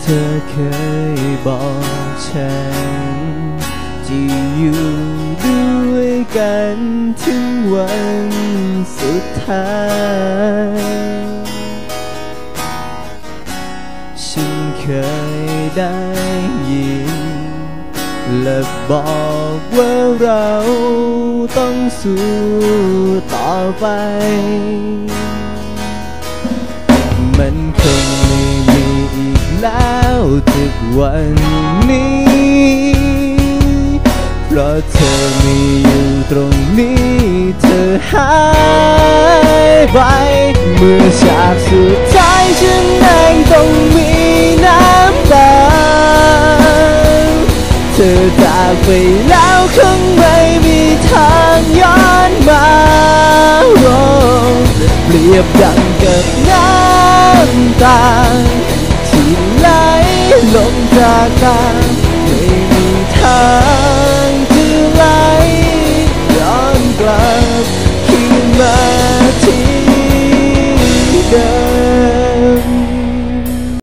เธอเคยบอกฉันจะอยู่ด้วยกันถึงวันสุดท้าย ฉันเคยได้ยิน และบอกว่าเราต้องสู้ต่อไป มันคง ทุกวันนี้เพราะเธอไม่อยู่ตรงนี้ เธอหายไปเมื่อฉากสุดท้ายฉันเองต้องมีน้ำตา เธอจากไปแล้วคงไม่มีทางย้อนมาโอ้เปรียบดังกับน้ำตา จากกันไม่มีทางที่ไหลย้อนกลับคืนมาที่เดิม